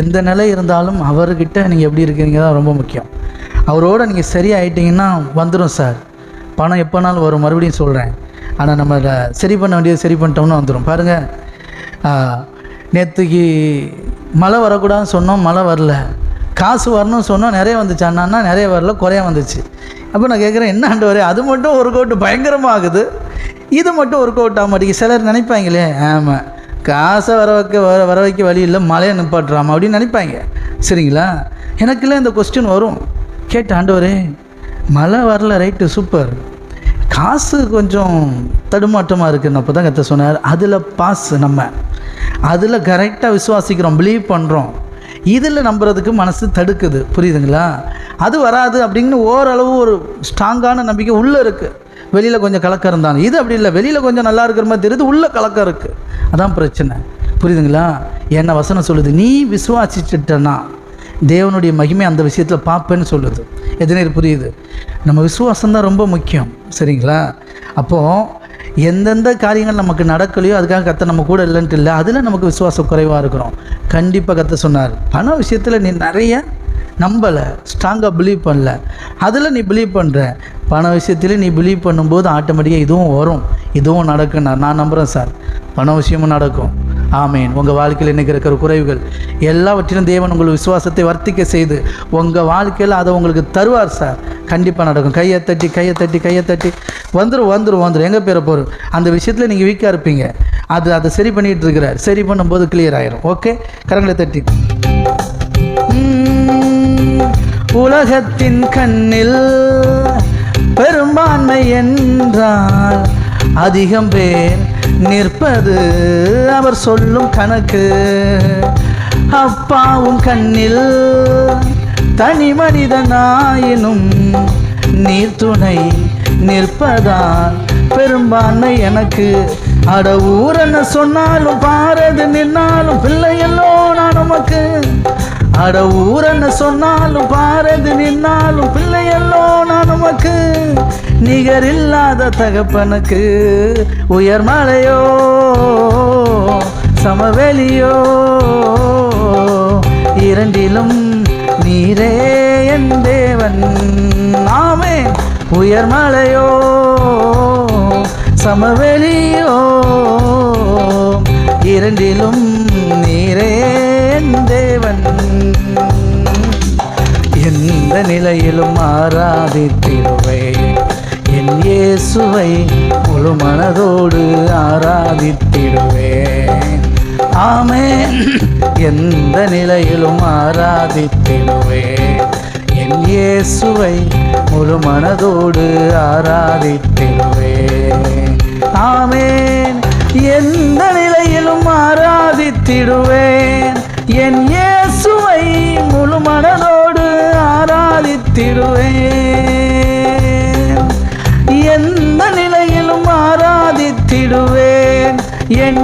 எந்த நிலை இருந்தாலும் அவர்கிட்ட நீங்கள் எப்படி இருக்கிறீங்க தான் ரொம்ப முக்கியம். அவரோட நீங்கள் சரியாயிட்டீங்கன்னா வந்துடும் சார் பணம் எப்போனாலும் வரும். மறுபடியும் சொல்கிறேன் ஆனால் நம்ம அதை சரி பண்ண வேண்டியது சரி பண்ணிட்டோம்னு வந்துடும் பாருங்கள் நேற்றுக்கு மழை வரக்கூடாதுன்னு சொன்னோம். மழை வரல. காசு வரணும்னு சொன்னோம். நிறைய வந்துச்சு. அண்ணான்னா நிறைய வரல. குறைய வந்துச்சு. அப்போ நான் கேட்குறேன் என்ன ஆண்டு வரேன் அது மட்டும் ஒரு கோட்டு பயங்கரமாகுது இது மட்டும் ஒரு கோட்டாக ஆக மாட்டேங்குது சிலர் நினைப்பாங்களே. ஆமாம் காசை வர வைக்க வர வர வைக்க வழி இல்லை மழையை நிப்பாட்டுறாமா அப்படின்னு நினைப்பாங்க. சரிங்களா? எனக்குலாம் இந்த கொஸ்டின் வரும். கேட்ட ஆண்டவரே மழை வரல ரைட்டு சூப்பர் காசு கொஞ்சம் தடுமாற்றமாக இருக்குன்னு அப்போ தான் கற்று சொன்னார். அதில் பாஸ் நம்ம. அதில் கரெக்டாக விசுவாசிக்கிறோம் பிலீவ் பண்ணுறோம் இதில் நம்புறதுக்கு மனசு தடுக்குது. புரியுதுங்களா? அது வராது அப்படின்னு ஓரளவு ஒரு ஸ்ட்ராங்கான நம்பிக்கை உள்ளே இருக்குது வெளியில் கொஞ்சம் கலக்கம் இருந்தாலும். இது அப்படி இல்லை. வெளியில் கொஞ்சம் நல்லா இருக்கிற மாதிரி தெரியுது. உள்ளே கலக்கம் இருக்குது அதான் பிரச்சனை. புரியுதுங்களா? என்ன வசனம் சொல்லுது? நீ விசுவாசிச்சிட்டனா? தேவனுடைய மகிமை அந்த விஷயத்தில் பார்ப்பேன்னு சொல்லுது. எதுனே புரியுது? நம்ம விசுவாசம் தான் ரொம்ப முக்கியம். சரிங்களா? அப்போது எந்தெந்த காரியங்கள் நமக்கு நடக்கலையோ அதுக்காக கத்த நம்ம கூட இல்லைன்ட்டு இல்லை. அதில் நமக்கு விசுவாசம் குறைவாக இருக்கிறோம். கண்டிப்பாக கத்த சொன்னார். பண விஷயத்தில் நீ நிறைய நம்பலை. ஸ்ட்ராங்காக பிலீவ் பண்ணல. அதில் நீ பிலீவ் பண்ணுற பண விஷயத்தில் நீ பிலீவ் பண்ணும்போது ஆட்டோமேட்டிக்காக இதுவும் வரும். இதுவும் நடக்கும் நான் நான் நம்புகிறேன் சார். பண நடக்கும். ஆமேன். உங்கள் வாழ்க்கையில் இன்றைக்கி இருக்கிற குறைவுகள் எல்லாவற்றிலும் தேவன் உங்கள் விசுவாசத்தை வர்த்திக்க செய்து உங்கள் வாழ்க்கையில் அதை உங்களுக்கு தருவார் சார். கண்டிப்பாக நடக்கும். கையை தட்டி கையை தட்டி கையை தட்டி. வந்துடும் வந்துடும் வந்துடும் எங்கே பேர போகிறோம் அந்த விஷயத்தில் நீங்கள் வீக்காக இருப்பீங்க. அது அதை சரி பண்ணிகிட்டு இருக்கிறார். சரி பண்ணும்போது கிளியர் ஆயிரும். ஓகே கரங்களை தட்டி. உலகத்தின் கண்ணில் பெரும்பான்மை என்றால் அதிகம் பேர் நிற்பது அவர் சொல்லும் கணக்கு. அப்பாவும் கண்ணில் தனி மனிதனாயினும் நீர் துணை நிற்பதால் பெரும்பான்மை எனக்கு. அட ஊரன்னு சொன்னாலும் பாரது நின்னாலும் பிள்ளையல்லோ நான் நமக்கு அட ஊரன்னு சொன்னாலும் பாரது நின்னாலும் பிள்ளையல்லோ நான் நமக்கு நிகரில்லாத தகப்பனுக்கு உயர் மலையோ சமவெளியோ இரண்டிலும் நீரே என் தேவன். ஆமே உயர் மலையோ சமவெளியோ இரண்டிலும் நீரே என் தேவன். எந்த நிலையிலும் ஆராதித்திருவேன் என் இயேசுவை முழு மனதோடு ஆராதித்திடுவேன். ஆமென். எந்த நிலையிலும் ஆராதித்திடுவேன். என் இயேசுவை முழு மனதோடு ஆராதித்திடுவேன். ஆமேன். எந்த நிலையிலும் ஆராதித்திடுவேன். என் இயேசுவை முழு மனதோடு ஆராதித்திடுவேன். என்